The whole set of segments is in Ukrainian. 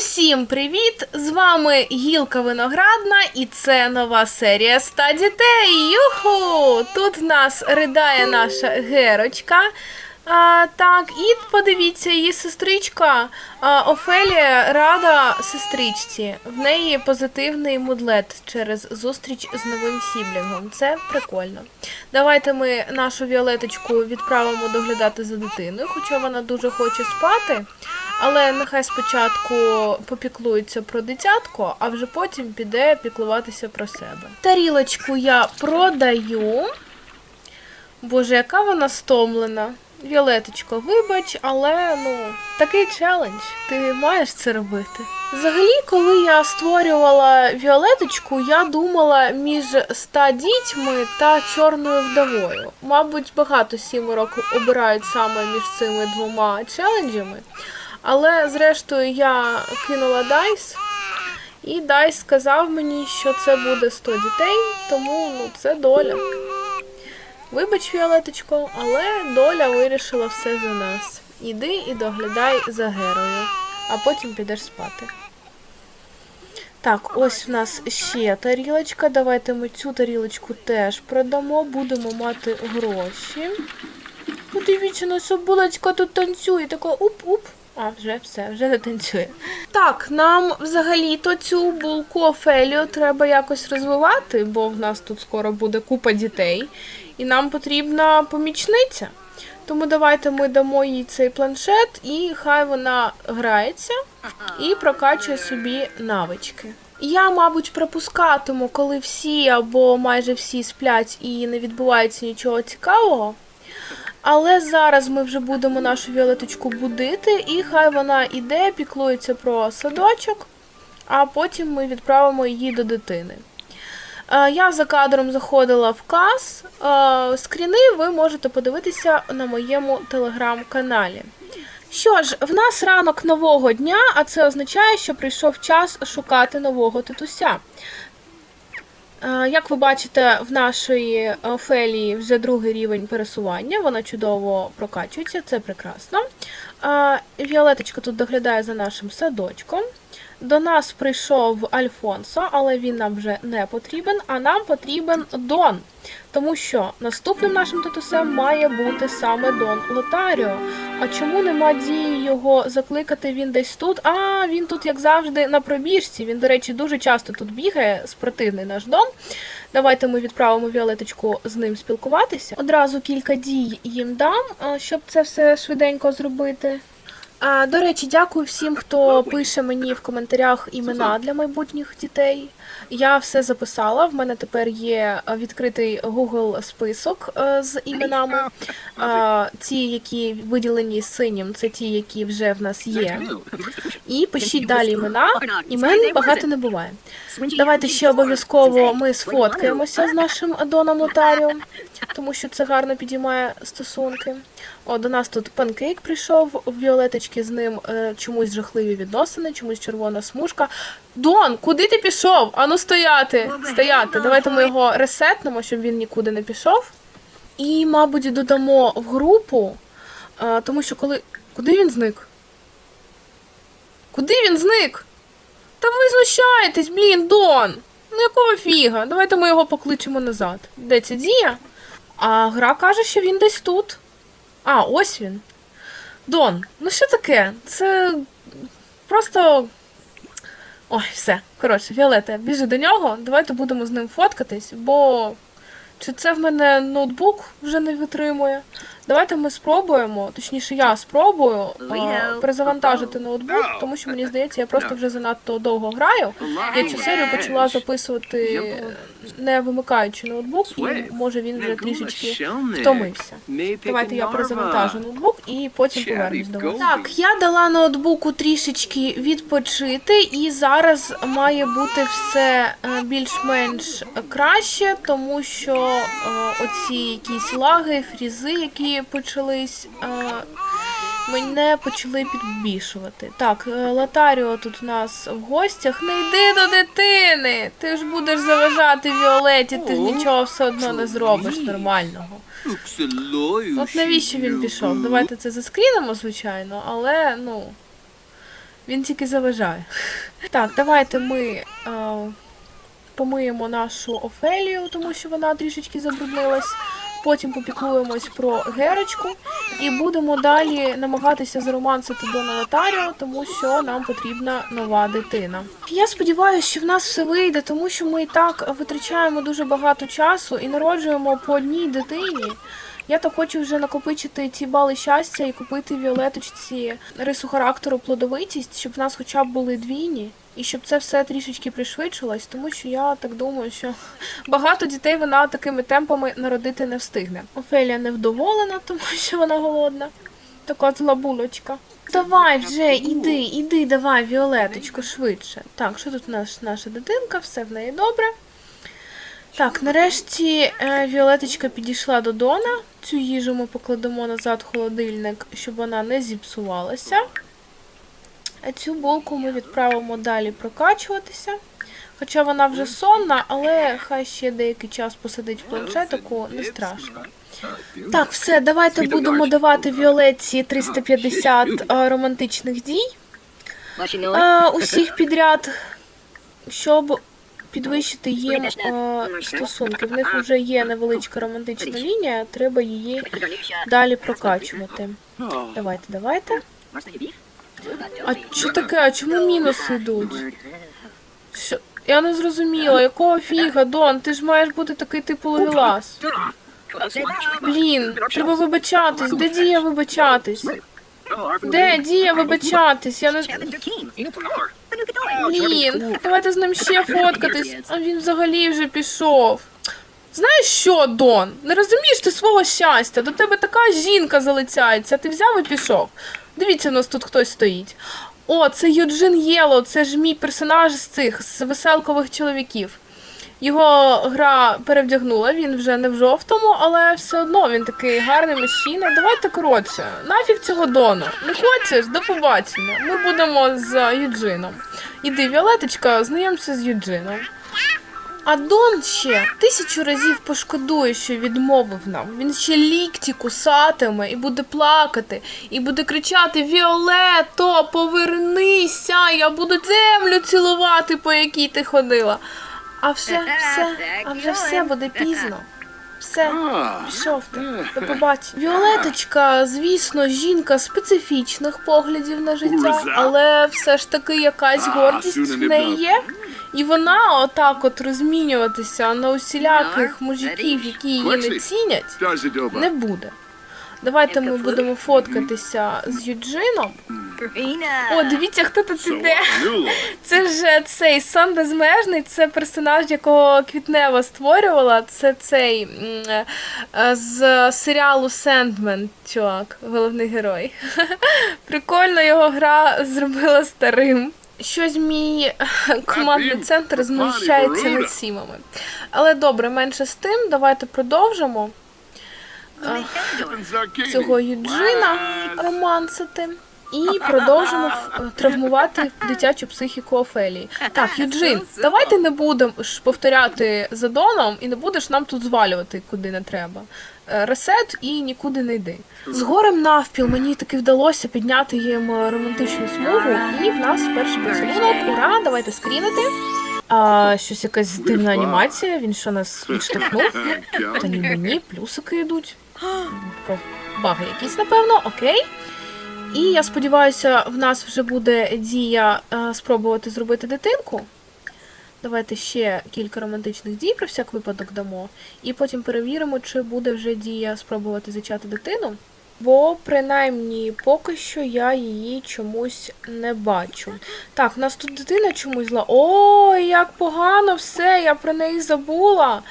Усім привіт! З вами Гілка Виноградна, і це нова серія «100 дітей. Юху! Тут нас ридає наша герочка. А, так, і подивіться, її сестричка а, Офелія рада сестричці. В неї позитивний мудлет через зустріч з новим сіблінгом. Це прикольно. Давайте ми нашу Віолеточку відправимо доглядати за дитиною, хоча вона дуже хоче спати. Але нехай спочатку попіклується про дитятко, а вже потім піде піклуватися про себе. Тарілочку я продаю. Боже, яка вона стомлена. Віолеточко, вибач, але ну такий челендж. Ти маєш це робити. Взагалі, коли я створювала Віолеточку, я думала між ста дітьми та чорною вдовою. Мабуть, багато сімерок обирають саме між цими двома челенджами. Але зрештою я кинула Дайс, і Дайс сказав мені, що це буде 100 дітей, тому ну, це доля. Вибач, Фіолеточко, але доля вирішила все за нас. Іди і доглядай за герою, а потім підеш спати. Так, ось в нас ще тарілочка. Давайте ми цю тарілочку теж продамо, будемо мати гроші. Подивіться, наша булочка тут танцює, така уп-уп. А, вже все, вже не танцює. Так, нам взагалі-то цю булку Офелію треба якось розвивати, бо в нас тут скоро буде купа дітей, і нам потрібна помічниця. Тому давайте ми дамо їй цей планшет, і хай вона грається і прокачує собі навички. Я, мабуть, пропускатиму, коли всі або майже всі сплять і не відбувається нічого цікавого. Але зараз ми вже будемо нашу Віолеточку будити, і хай вона іде, піклується про садочок, а потім ми відправимо її до дитини. Е, Я за кадром заходила в кас. Е, Скріни ви можете подивитися на моєму телеграм-каналі. Що ж, в нас ранок нового дня, а це означає, що прийшов час шукати нового титуся. Е, Як ви бачите, в нашої Офелії вже другий рівень пересування, вона чудово прокачується, це прекрасно. Е, Віолеточка тут доглядає за нашим садочком. До нас прийшов Альфонсо, але він нам вже не потрібен, а нам потрібен Дон. Тому що наступним нашим татусем має бути саме Дон Лотаріо. А чому нема дії його закликати він десь тут? А він тут, як завжди, на пробіжці. Він, до речі, дуже часто тут бігає, спортивний наш Дон. Давайте ми відправимо Віолеточку з ним спілкуватися. Одразу кілька дій їм дам, щоб це все швиденько зробити. До речі, дякую всім, хто пише мені в коментарях імена для майбутніх дітей. Я все записала. В мене тепер є відкритий Google список е, з іменами. А, ці, які виділені синім, це ті, які вже в нас є. І пишіть далі імена. Імен багато не буває. Давайте ще обов'язково ми сфоткаємося з нашим Доном Лотаріо, тому що це гарно підіймає стосунки. О, до нас тут панкейк прийшов в Віолеточки, з ним е, чомусь жахливі відносини, чомусь червона смужка. Дон, куди ти пішов? Ану стояти! Стояти. Давайте ми його ресетнемо, щоб він нікуди не пішов. І, мабуть, додамо в групу, е, тому що коли. Куди він зник? Куди він зник? Та ви знущаєтесь, блін, Дон! Ну якого фіга? Давайте ми його покличемо назад. Де ця дія? А гра каже, що він десь тут. А, ось він. Дон, ну що таке? Це просто. Ой, все. Коротше, Віолета, біжи до нього, давайте будемо з ним фоткатись, бо чи це в мене ноутбук вже не витримує? Давайте ми спробуємо, точніше, я спробую а, перезавантажити ноутбук, тому що мені здається, я просто вже занадто довго граю. Я цю серію почала записувати не вимикаючи ноутбук, і може він вже трішечки втомився. Давайте я перезавантажу ноутбук і потім повернусь до вас. Так, я дала ноутбуку трішечки відпочити, і зараз має бути все е, більш-менш краще, тому що е, оці якісь лаги, фрізи, які почались. е, Мене почали підбішувати. Так, е, Лотаріо тут у нас в гостях. Не йди до дитини! Ти ж будеш заважати Віолеті, ти ж нічого все одно не зробиш нормального. От навіщо він пішов? Давайте це заскрінемо, звичайно, але ну. Він тільки заважає. Так, давайте ми е, помиємо нашу Офелію, тому що вона трішечки забруднилась. Потім попіклуємось про Герочку і будемо далі намагатися заромансити Дона Лотаріо, тому що нам потрібна нова дитина. Я сподіваюся, що в нас все вийде, тому що ми і так витрачаємо дуже багато часу і народжуємо по одній дитині. Я так хочу вже накопичити ці бали щастя і купити Віолеточці рису характеру плодовитість, щоб в нас хоча б були двійні, і щоб це все трішечки пришвидшилось, тому що я так думаю, що багато дітей вона такими темпами народити не встигне. Офелія невдоволена, тому що вона голодна. Така зла булочка. Давай вже, іди, іди, давай, Віолеточко, швидше. Так, що тут у нас наша дитинка, все в неї добре. Так, нарешті е, Віолеточка підійшла до Дона. Цю їжу ми покладемо назад в холодильник, щоб вона не зіпсувалася. А цю булку ми відправимо далі прокачуватися. Хоча вона вже сонна, але хай ще деякий час посидить в планшетику, не страшно. Так, все, давайте будемо давати Віолетці 350 е, романтичних дій. Е, усіх підряд, щоб підвищити їм е, стосунки. В них вже є невеличка романтична лінія, треба її далі прокачувати. Давайте, давайте. А що таке? А чому мінуси йдуть? Що? Я не зрозуміла, якого фіга, Дон, ти ж маєш бути такий типу ловелас. Блін, треба вибачатись. Де дія вибачатись? Де дія вибачатись? Я не Блін, давайте з ним ще фоткатись, а він взагалі вже пішов. Знаєш що, Дон? Не розумієш ти свого щастя. До тебе така жінка залицяється, а ти взяв і пішов. Дивіться, у нас тут хтось стоїть. О, це Юджин Єло, це ж мій персонаж з цих з веселкових чоловіків. Його гра перевдягнула, він вже не в жовтому, але все одно він такий гарний мужчина. Давайте коротше, нафіг цього дону. Не хочеш? До побачення. Ми будемо з Юджином. Іди, Віолеточка, знайомся з Юджином. А Дон ще тисячу разів пошкодує, що відмовив нам. Він ще лікті кусатиме і буде плакати, і буде кричати: Віолето, повернися! Я буду землю цілувати, по якій ти ходила. А вже все, а вже все буде пізно. Все, пішов ти. До побачення. Віолеточка, звісно, жінка специфічних поглядів на життя, але все ж таки якась гордість в неї є. І вона отак от розмінюватися на усіляких мужиків, які її не цінять, не буде. Давайте ми будемо фоткатися з Юджином. О, дивіться, хто тут іде. Це ж цей сон безмежний, це персонаж, якого Квітнева створювала. Це цей е, е, з серіалу Сендмен, чувак, головний герой. Прикольно його гра зробила старим. Щось мій е, командний центр знущається над сімами. Але добре, менше з тим, давайте продовжимо. Цього Юджина романсити. І продовжимо е, травмувати дитячу психіку Офелії. Так, Юджин, давайте не будемо повторяти за Доном і не будеш нам тут звалювати, куди не треба. Е, Ресет і нікуди не йди. З горем навпіл мені таки вдалося підняти їм е, романтичну смугу, і в нас перший поцілунок. Ура, давайте скрінити. А, щось якась дивна анімація. Він що нас відштовхнув? Та ні, мені плюсики йдуть. Баги якісь, напевно, окей. І я сподіваюся, в нас вже буде дія е, спробувати зробити дитинку. Давайте ще кілька романтичних дій про всяк випадок дамо. І потім перевіримо, чи буде вже дія спробувати зачати дитину. Бо, принаймні, поки що я її чомусь не бачу. Так, в нас тут дитина чомусь зла. Ой, як погано все, я про неї забула.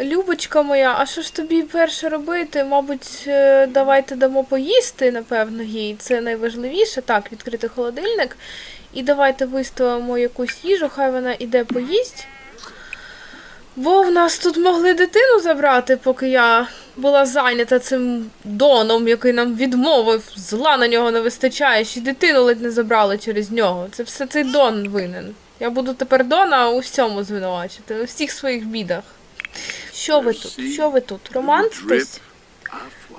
Любочка моя, а що ж тобі перше робити? Мабуть, е, давайте дамо поїсти, напевно, їй. Це найважливіше. Так, відкрити холодильник. І давайте виставимо якусь їжу, хай вона іде поїсть. Бо в нас тут могли дитину забрати, поки я була зайнята цим доном, який нам відмовив. Зла на нього не вистачає, ще дитину ледь не забрали через нього. Це все цей дон винен. Я буду тепер Дона у всьому звинувачити, у всіх своїх бідах. Що ви тут? Що ви тут? Романтитесь?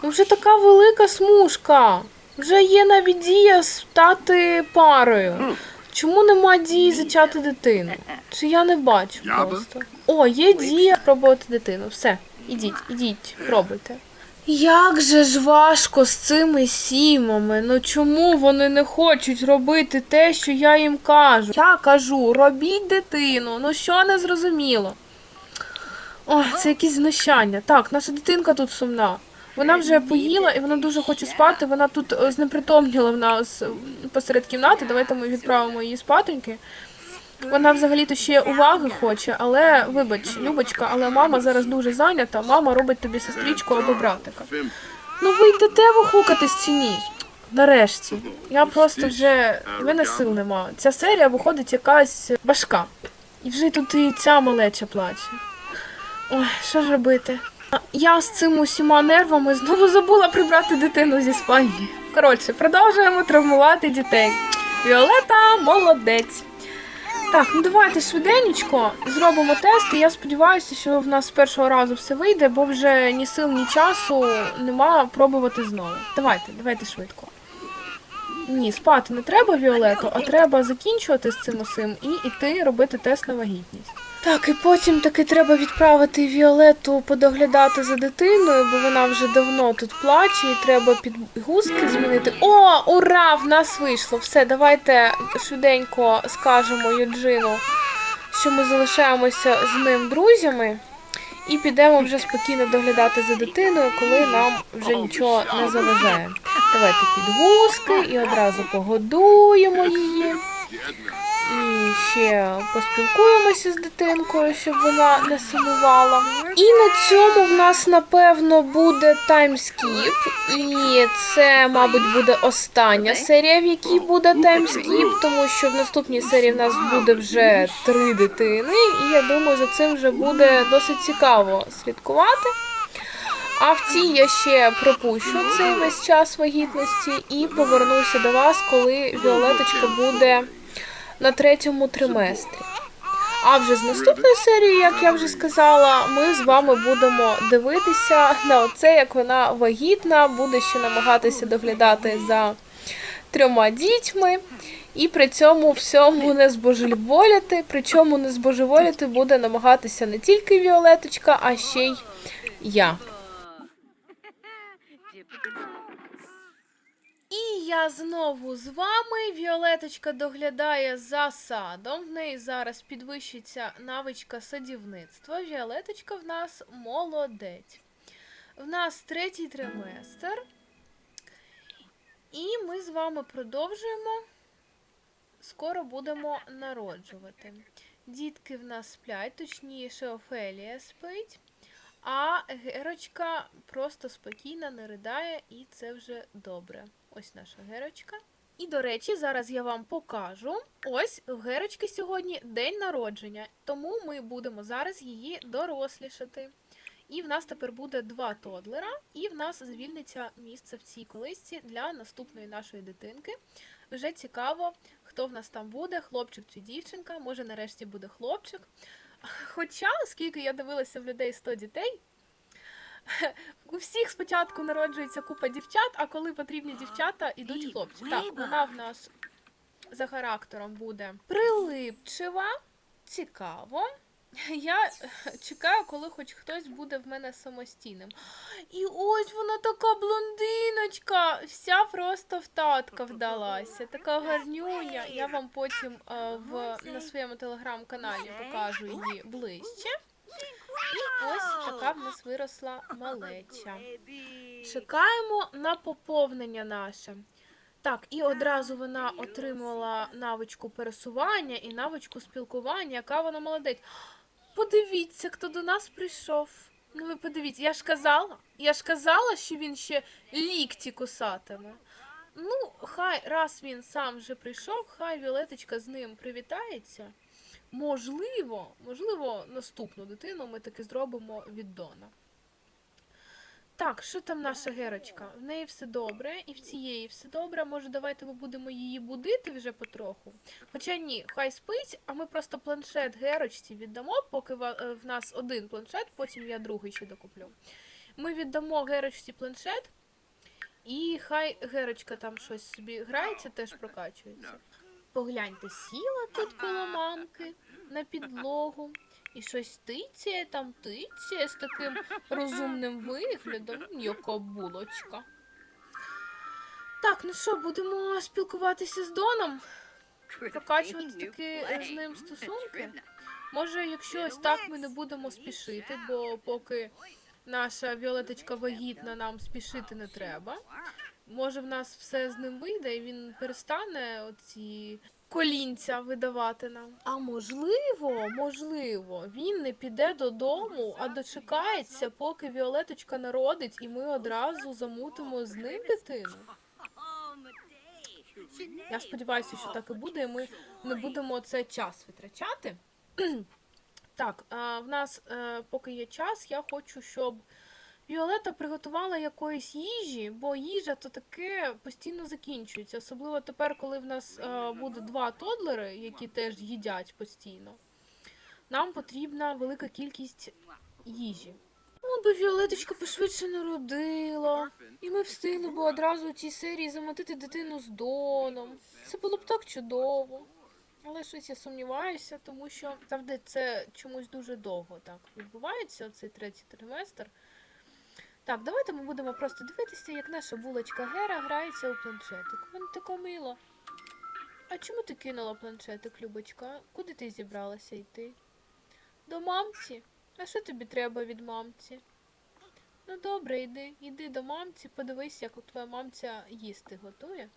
Ну вже така велика смужка. Вже є навіть дія стати парою. Чому нема дії зачати дитину? Чи я не бачу просто? О, є дія пробувати дитину. Все, ідіть, ідіть, пробуйте. Як же ж важко з цими сімами. Ну чому вони не хочуть робити те, що я їм кажу? Я кажу, робіть дитину. Ну що не зрозуміло? Ой, це якісь знущання. Так, наша дитинка тут сумна. Вона вже поїла і вона дуже хоче спати. Вона тут е, знепритомніла в нас посеред кімнати. Давайте ми відправимо її спатоньки. Вона взагалі-то ще уваги хоче, але вибач, Любочка, але мама зараз дуже зайнята. Мама робить тобі сестричку або братика. Ну ви йдете вихукатись чи ні? Нарешті. Я просто вже. Мене сил нема. Ця серія виходить якась важка. І вже тут і ця малеча плаче. Ой, що ж робити? Я з цими усіма нервами знову забула прибрати дитину зі спальні. Коротше, продовжуємо травмувати дітей. Віолета молодець. Так, ну давайте швиденечко зробимо тест. І я сподіваюся, що в нас з першого разу все вийде, бо вже ні сил, ні часу нема пробувати знову. Давайте, давайте швидко. Ні, спати не треба Віолету, а треба закінчувати з цим усім і йти робити тест на вагітність. Так, і потім таки треба відправити Віолету подоглядати за дитиною, бо вона вже давно тут плаче, і треба підгузки змінити. О, ура! В нас вийшло! Все, давайте швиденько скажемо Юджину, що ми залишаємося з ним друзями, і підемо вже спокійно доглядати за дитиною, коли нам вже нічого не заважає. Давайте підгузки і одразу погодуємо її. І ще поспілкуємося з дитинкою, щоб вона не сумувала. І на цьому в нас напевно буде таймскіп. І це, мабуть, буде остання серія, в якій буде таймскіп, тому що в наступній серії в нас буде вже три дитини, і я думаю, за цим вже буде досить цікаво слідкувати. А в цій я ще пропущу цей весь час вагітності і повернуся до вас, коли Віолеточка буде на третьому триместрі. А вже з наступної серії, як я вже сказала, ми з вами будемо дивитися на оце, як вона вагітна, буде ще намагатися доглядати за трьома дітьми. І при цьому всьому не збожеволіти. Причому не збожеволіти буде намагатися не тільки Віолеточка, а ще й я. І я знову з вами. Віолеточка доглядає за садом. В неї зараз підвищиться навичка садівництва. Віолеточка в нас молодець. В нас третій триместр. І ми з вами продовжуємо. Скоро будемо народжувати. Дітки в нас сплять, точніше, Офелія спить. А Герочка просто спокійно не ридає, і це вже добре. Ось наша Герочка. І, до речі, зараз я вам покажу. Ось в Герочки сьогодні день народження, тому ми будемо зараз її дорослішати. І в нас тепер буде два тодлера, і в нас звільниться місце в цій колисці для наступної нашої дитинки. Вже цікаво, хто в нас там буде, хлопчик чи дівчинка. Може, нарешті буде хлопчик. Хоча, оскільки я дивилася в людей 100 дітей, у всіх спочатку народжується купа дівчат, а коли потрібні дівчата, ідуть хлопці. Так, вона в нас за характером буде прилипчива, цікаво. Я чекаю, коли хоч хтось буде в мене самостійним. І ось вона така блондиночка, вся просто в татка вдалася. Така гарнюня. Я вам потім е, в, на своєму телеграм-каналі покажу її ближче. І ось така в нас виросла малеча. Чекаємо на поповнення наше. Так, і одразу вона отримала навичку пересування і навичку спілкування, яка вона молодець. Подивіться, хто до нас прийшов. Ну ви подивіться, я ж казала, я ж казала, що він ще лікті кусатиме. Ну, хай раз він сам вже прийшов, хай Віолеточка з ним привітається. Можливо, можливо, наступну дитину ми таки зробимо від Дона. Так, що там наша Герочка? В неї все добре, і в цієї все добре. Може, давайте ми будемо її будити вже потроху. Хоча ні, хай спить, а ми просто планшет Герочці віддамо, поки е, в нас один планшет, потім я другий ще докуплю. Ми віддамо Герочці планшет, І хай Герочка там щось собі грається, теж прокачується. Погляньте, сіла тут коло мамки на підлогу. І щось тицяє там тицяє з таким розумним виглядом, яка булочка. Так, ну що, будемо спілкуватися з Доном? Прокачувати таки з ним стосунки? Може, якщо ось так ми не будемо спішити, бо поки наша Віолеточка вагітна, нам спішити не треба. Може, в нас все з ним вийде, і він перестане оці колінця видавати нам. А можливо, можливо, він не піде додому, а дочекається, поки Віолеточка народить, і ми одразу замутимо з ним дитину. Я сподіваюся, що так і буде, і ми не будемо це час витрачати. Так, в нас е, поки є час, я хочу, щоб Віолета приготувала якоїсь їжі, бо їжа то таке постійно закінчується. Особливо тепер, коли в нас е, буде два тодлери, які теж їдять постійно. Нам потрібна велика кількість їжі. Ну, би Віолеточка пошвидше народила. І ми встигли б одразу у цій серії замотити дитину з Доном. Це було б так чудово. Але щось я сумніваюся, тому що завжди це чомусь дуже довго так відбувається, цей третій триместр. Так, давайте ми будемо просто дивитися, як наша булочка Гера грається у планшетик. Вона така мила. А чому ти кинула планшетик, Любочка? Куди ти зібралася йти? До мамці? А що тобі треба від мамці? Ну добре, йди, йди до мамці, подивись, як твоя мамця їсти готує.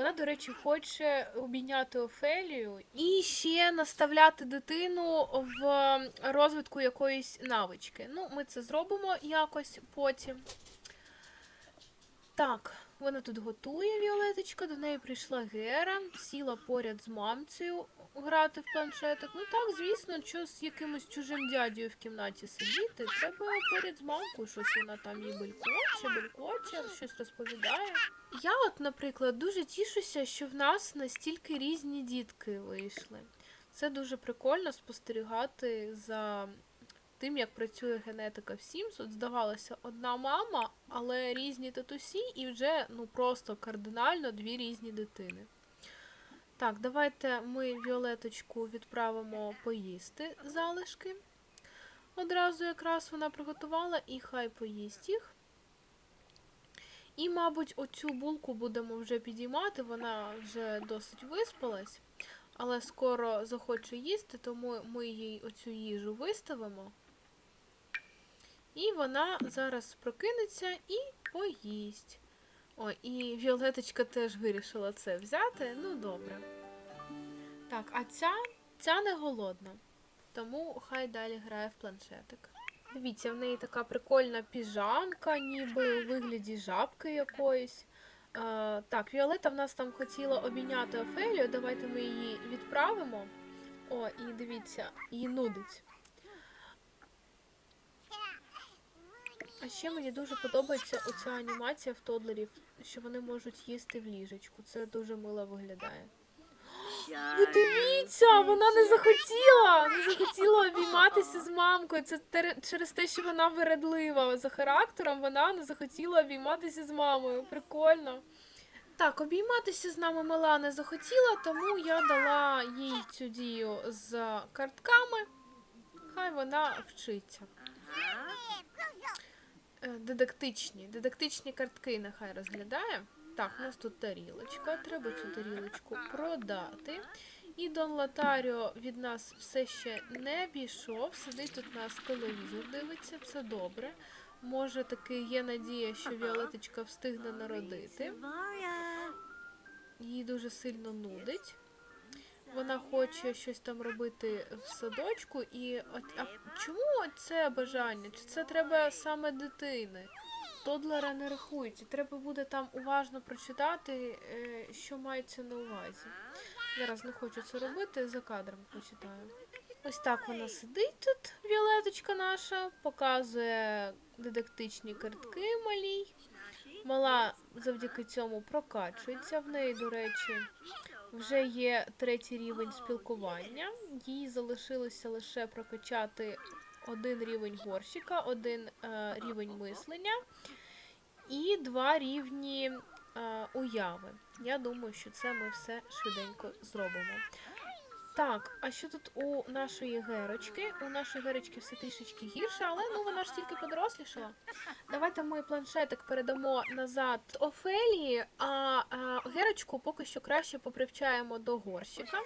Вона, до речі, хоче обійняти Офелію і ще наставляти дитину в розвитку якоїсь навички. Ну, ми це зробимо якось потім. Так, вона тут готує Віолеточка, до неї прийшла Гера, сіла поряд з мамцею грати в планшетик. Ну так, звісно, що з якимось чужим дядею в кімнаті сидіти. Треба поряд з мамкою, щось вона там їй белькоче, белькоче, щось розповідає. Я, от, наприклад, дуже тішуся, що в нас настільки різні дітки вийшли. Це дуже прикольно спостерігати за тим, як працює генетика в Sims. От здавалося, одна мама, але різні татусі, і вже ну просто кардинально дві різні дитини. Так, давайте ми Віолеточку відправимо поїсти залишки. Одразу якраз вона приготувала і хай поїсть їх. І, мабуть, оцю булку будемо вже підіймати, вона вже досить виспалась, але скоро захоче їсти, тому ми їй оцю їжу виставимо. І вона зараз прокинеться і поїсть. О, і Віолеточка теж вирішила це взяти. Ну, добре. Так, а ця, ця не голодна, тому хай далі грає в планшетик. Дивіться, в неї така прикольна піжамка, ніби у вигляді жабки якоїсь. Е, так, Віолета в нас там хотіла обійняти Офелію. Давайте ми її відправимо. О, і дивіться, її нудить. А ще мені дуже подобається оця анімація в тодлерів, що вони можуть їсти в ліжечку. Це дуже мило виглядає. Ви дивіться, вона не захотіла, не захотіла обійматися з мамкою. Це через те, що вона вередлива за характером, вона не захотіла обійматися з мамою. Прикольно. Так, обійматися з нами мала не захотіла, тому я дала їй цю дію з картками. Хай вона вчиться. Е, Дидактичні, дидактичні картки нехай розглядає. Так, у нас тут тарілочка. Треба цю тарілочку продати. І Дон Лотаріо від нас все ще не пішов. Сидить тут нас телевізор дивиться, це добре. Може, таки є надія, що Віолеточка встигне народити. Її дуже сильно нудить. Вона хоче щось там робити в садочку, і от, а чому це бажання? Чи це треба саме дитини? Тодлера не рахується. Треба буде там уважно прочитати, е, що мається на увазі. Зараз не хочу це робити, за кадром прочитаю. Ось так вона сидить тут, Віолеточка наша, показує дидактичні картки малій. Мала завдяки цьому прокачується. В неї, до речі, вже є третій рівень спілкування. Їй залишилося лише прокачати один рівень горщика, один е, рівень мислення і два рівні е, уяви. Я думаю, що це ми все швиденько зробимо. Так, а що тут у нашої герочки? У нашої герочки все трішечки гірше, але ну вона ж тільки подорослішала. Давайте ми планшетик передамо назад Офелії, а, а герочку поки що краще попривчаємо до горщика.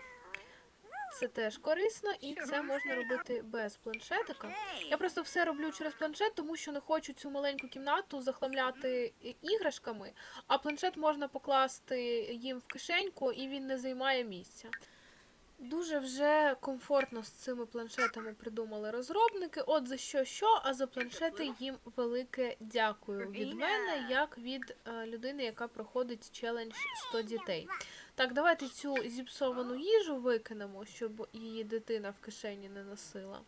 Це теж корисно, і це можна робити без планшетика. Я просто все роблю через планшет, тому що не хочу цю маленьку кімнату захламляти іграшками, а планшет можна покласти їм в кишеньку, і він не займає місця. Дуже вже комфортно з цими планшетами придумали розробники. От за що що, а за планшети їм велике дякую від мене, як від е, людини, яка проходить челендж 100 дітей. Так, давайте цю зіпсовану їжу викинемо, щоб її дитина в кишені не носила.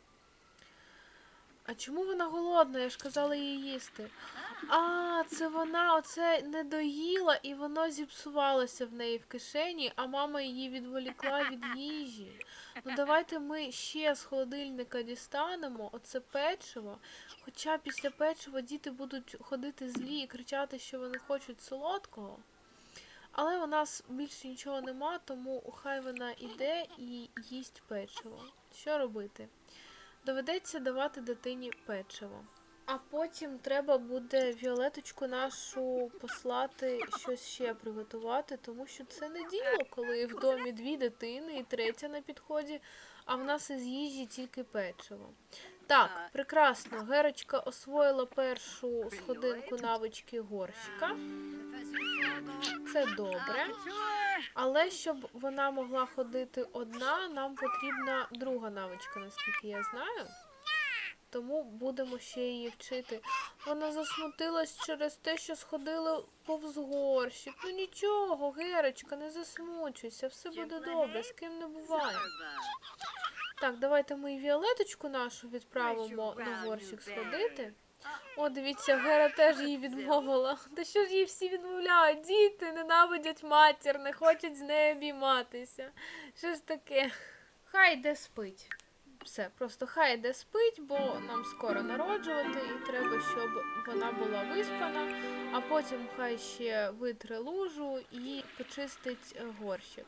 А чому вона голодна? Я ж казала їй їсти. А, це вона оце не доїла і воно зіпсувалося в неї в кишені, а мама її відволікла від їжі. Ну давайте ми ще з холодильника дістанемо оце печиво. Хоча після печива діти будуть ходити злі і кричати, що вони хочуть солодкого. Але у нас більше нічого нема, тому хай вона іде і їсть печиво. Що робити? Доведеться давати дитині печиво. А потім треба буде Віолеточку нашу послати щось ще приготувати, тому що це не діло, коли в домі дві дитини і третя на підході, а в нас із їжі тільки печиво. Так, прекрасно. Герочка освоїла першу сходинку навички горщика. Це добре. Але щоб вона могла ходити одна, нам потрібна друга навичка, наскільки я знаю. Тому будемо ще її вчити. Вона засмутилась через те, що сходили повз горщик. Ну нічого, Герочка, не засмучуйся, все буде добре, з ким не буває. Так, давайте ми і Віолеточку нашу відправимо на горщик сходити. О, дивіться, Гера теж її відмовила. Та що ж її всі відмовляють? Діти ненавидять матір, не хочуть з нею обійматися. Що ж таке? Хай йде спить. Все, просто хай йде спить, бо нам скоро народжувати, і треба, щоб вона була виспана, а потім хай ще витре лужу і почистить е, горщик.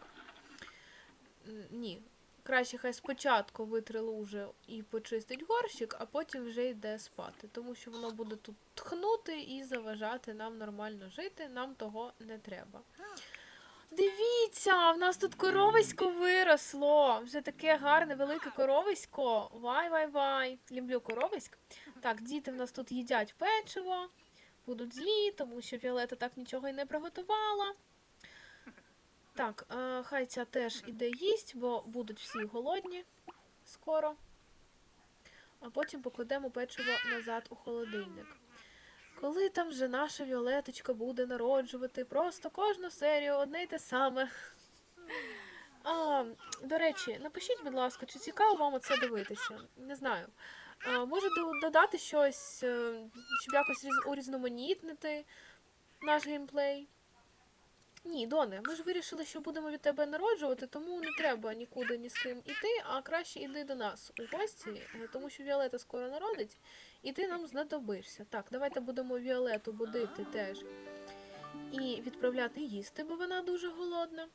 Ні, краще хай спочатку витре лужу і почистить горщик, а потім вже йде спати, тому що воно буде тут тхнути і заважати нам нормально жити, нам того не треба. Дивіться, в нас тут коровисько виросло. Вже таке гарне, велике коровисько. Вай, вай, вай. Люблю коровиськ. Так, діти в нас тут їдять печиво, будуть злі, тому що Віолета так нічого й не приготувала. Так, е, хай ця теж іде їсть, бо будуть всі голодні скоро. А потім покладемо печиво назад у холодильник. Коли там вже наша Віолеточка буде народжувати просто кожну серію одне й те саме. А, до речі, напишіть, будь ласка, чи цікаво вам це дивитися? Не знаю. А, може додати щось, е, щоб якось урізноманітнити наш геймплей? Ні, Доне, ми ж вирішили, що будемо від тебе народжувати, тому не треба нікуди ні з ким іти, а краще іди до нас у гості, е, тому що Віолета скоро народить, і ти нам знадобишся. Так, давайте будемо Віолету будити теж і відправляти їсти, бо вона дуже голодна.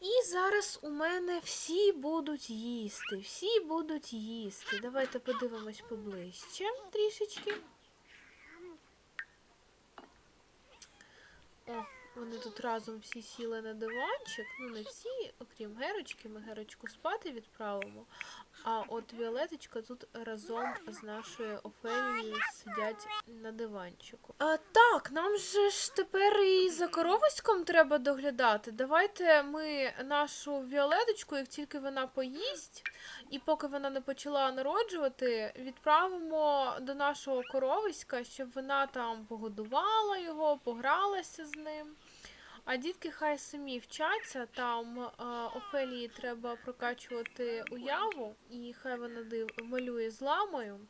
І зараз у мене всі будуть їсти, всі будуть їсти. Давайте подивимось поближче трішечки. Вони тут разом всі сіли на диванчик. Ну, не всі, окрім Герочки, ми Герочку спати відправимо. А от Віолеточка тут разом з нашою Офелією сидять на диванчику. А, так, нам же ж тепер і за коровиськом треба доглядати. Давайте ми нашу Віолеточку, як тільки вона поїсть, і поки вона не почала народжувати, відправимо до нашого коровиська, щоб вона там погодувала його, погралася з ним. А дітки хай самі вчаться, там е, Офелії треба прокачувати уяву, і хай вона див... малює з ламою.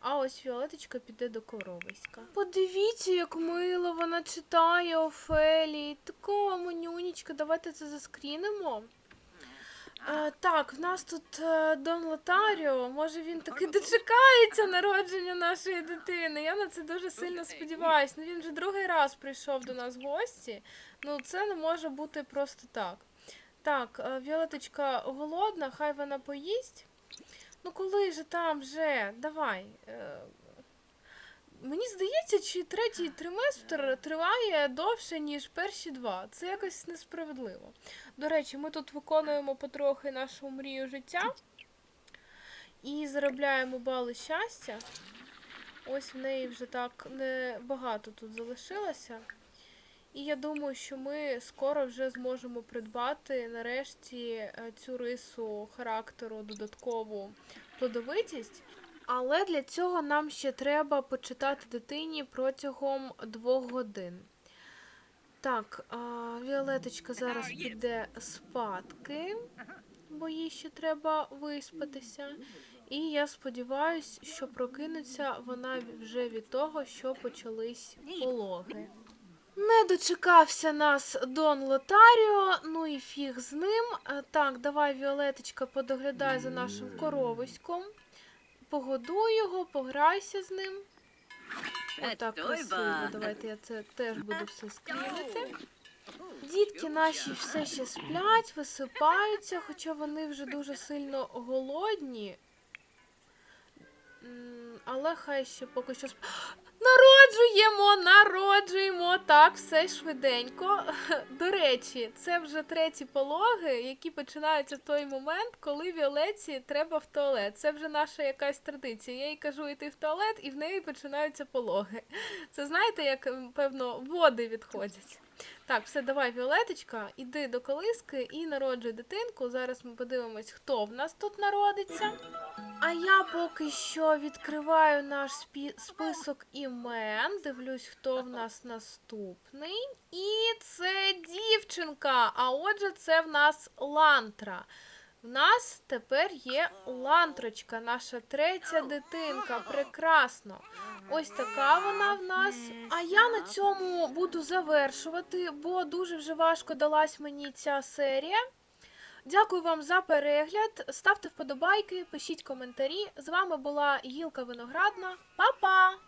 А ось Фіолеточка піде до коровиська. Подивіться, як мило вона читає Офелії. Такого манюнічка, давайте це заскрінимо. Е, так, в нас тут е, Дон Лотаріо. Може він таки дочекається народження нашої дитини. Я на це дуже сильно сподіваюся. Ну він вже другий раз прийшов до нас в гості. Ну це не може бути просто так. Так, е, Віолеточка голодна, хай вона поїсть. Ну коли же там вже? Давай. Е, Мені здається, чи третій триместр триває довше, ніж перші два. Це якось несправедливо. До речі, ми тут виконуємо потрохи нашу мрію життя і заробляємо бали щастя. Ось в неї вже так небагато тут залишилося. І я думаю, що ми скоро вже зможемо придбати нарешті е, цю рису характеру додаткову плодовитість. Але для цього нам ще треба почитати дитині протягом двох годин. Так, а, Віолеточка зараз піде спадки, бо їй ще треба виспатися. І я сподіваюся, що прокинеться вона вже від того, що почались пологи. Не дочекався нас Дон Лотаріо, ну і фіг з ним. Е, Так, давай, Віолеточка, подоглядай за нашим коровиськом. Погодуй його, пограйся з ним. Отак красиво. Давайте я це теж буду все скрінити. Дітки наші все ще сплять, висипаються, хоча вони вже дуже сильно голодні. Але хай ще поки що сп... Народжуємо, народжуємо. Так, все швиденько. До речі, це вже треті пологи, які починаються в той момент, коли Віолеці треба в туалет. Це вже наша якась традиція. Я їй кажу йти в туалет, і в неї починаються пологи. Це знаєте, як певно води відходять. Так, все, давай, Віолеточка, іди до колиски і народжуй дитинку. Зараз ми подивимось, хто в нас тут народиться. А я поки що відкриваю наш список імен, дивлюсь, хто в нас наступний. І це дівчинка. А отже, це в нас лантра. В нас тепер є лантрочка, наша третя дитинка. Прекрасно. Ось така вона в нас. А я на цьому буду завершувати, бо дуже вже важко далась мені ця серія. Дякую вам за перегляд. Ставте вподобайки, пишіть коментарі. З вами була Гілка Виноградна. Па-па!